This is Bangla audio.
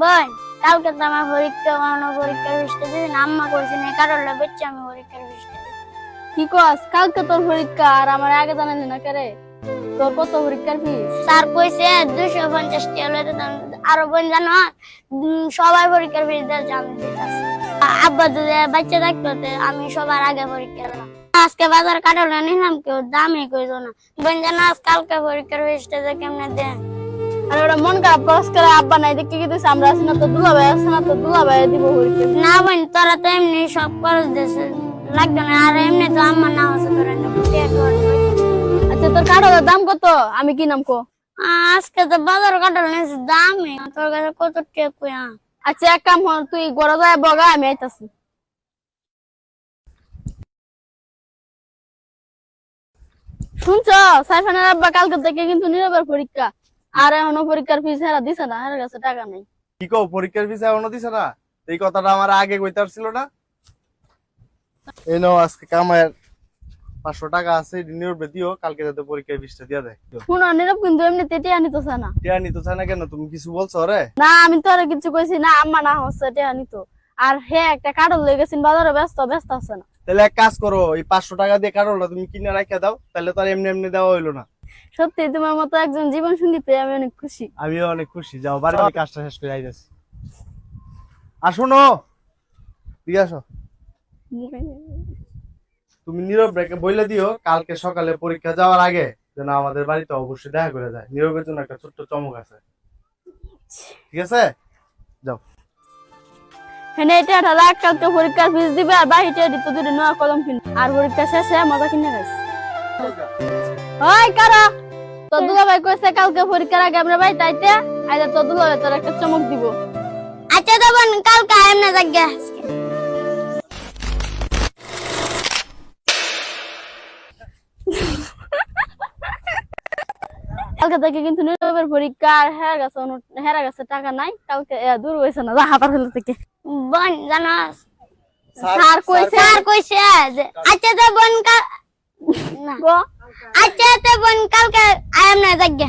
বোন কালকে তো আমার পরীক্ষা পরীক্ষার ফিসটা দিন আম্মা না আমি পরীক্ষার ফিসটা কি কস কালকে তোর পরীক্ষা আর আমার আগে জানালি না করে তোর কত পরীক্ষার ফিস? স্যার কইছে দুশো পঞ্চাশ টাকা। আরও বোন জানো? সবাই পরীক্ষার ফিস দিতেছে। আব্বা যদি বাচ্চা থাকতো আমি সবার আগে পরীক্ষা দিলাম আজকে বাজার কাটলে নিলাম কেউ দামই কইতো না। বোন জানো আজ কালকে পরীক্ষার ফিসটা কেমনে দেয়? আর ওরা মন খারাপ করস করে আব্বা নাই দেখে কি দিছে? আমরা আছি না তো দুলা ভাই আছে না তো দুলা ভাই দিব পরীক্ষা না বোন তোরা তো এমনি সব খরচ দিছে লাগবে না। আর এমনি তো আম্মা না হচ্ছে তোরা আচ্ছা তোর দাম কত? আমি কি নাম কো? আজকে তো বাজার নিয়েছে তোর কাছে কত আচ্ছা এক কাম হল তুই গড় যায় বগা আমি আইতাছি। শুনছ সাইফানের আব্বা কালকে থেকে কিন্তু নীরবের পরীক্ষা। আর এখনও পরীক্ষার ফিস হেরা দিছে না হের কাছে টাকা নেই। কি কও পরীক্ষার ফিস এখনও দিছে না? এই কথাটা আমার আগে কইতে না। এই নাও আজকে কামায়ের পাঁচশো টাকা আছে দিও কালকে যাতে পরীক্ষার ফিসটা দিয়া দেয় শুনো নীরব কিন্তু না। টিয়া নিতে না কেন? তুমি কিছু বলছো রে? না আমি তো আর কিছু কইছি না আম্মা না হচ্ছে টেয়া নিত। আর হে একটা কাঠল লয়ে গেছেন বাজারে ব্যস্ত ব্যস্ত আছে না। তাহলে এক কাজ করো এই পাঁচশো টাকা দিয়ে কারোটা তুমি কিনে রাখে দাও তাহলে তো আর এমনি এমনি দেওয়া হইল না। সত্যি তোমার মতো একজন জীবন সঙ্গী পেয়ে আমি অনেক খুশি। আমিও অনেক খুশি। যাও বাড়ি বাড়ি কাজটা শেষ করে আইতেছি আর শোনো ঠিক আসো। তুমি নীরব রেখে বইলে দিও কালকে সকালে পরীক্ষা যাওয়ার আগে যেন আমাদের বাড়িতে অবশ্যই দেখা করে যায়। নীরবের জন্য একটা ছোট্ট চমক আছে। ঠিক আছে? যাও। হেনে এটা একটা কালকে পরীক্ষার ফিস দিবে আর বাহিতে দিত দুটো নয়া কলম কিনবে। আর পরীক্ষা শেষে মজা কিনে খাইছে। ওই কারা? তো দুলা ভাই কইছে কালকে পরীক্ষার আগে আমরা বাড়িতে আইতে আইলে তো দুলা ভাই তোর একটা চমক দিব। আচ্ছা তো বোন কালকে এমনি জায়গা কালকে থেকে কিন্তু নীরবের পরীক্ষা আর হেরা গেছে হেরা গেছে টাকা নাই কালকে দূর হয়েছে না হাবার ফেলে থেকে। বোন জানো স্যার কইছে স্যার কইছে আচ্ছা তো বোন কাল না গো আচ্ছা তো বোন কালকে আয়াম না জায়গা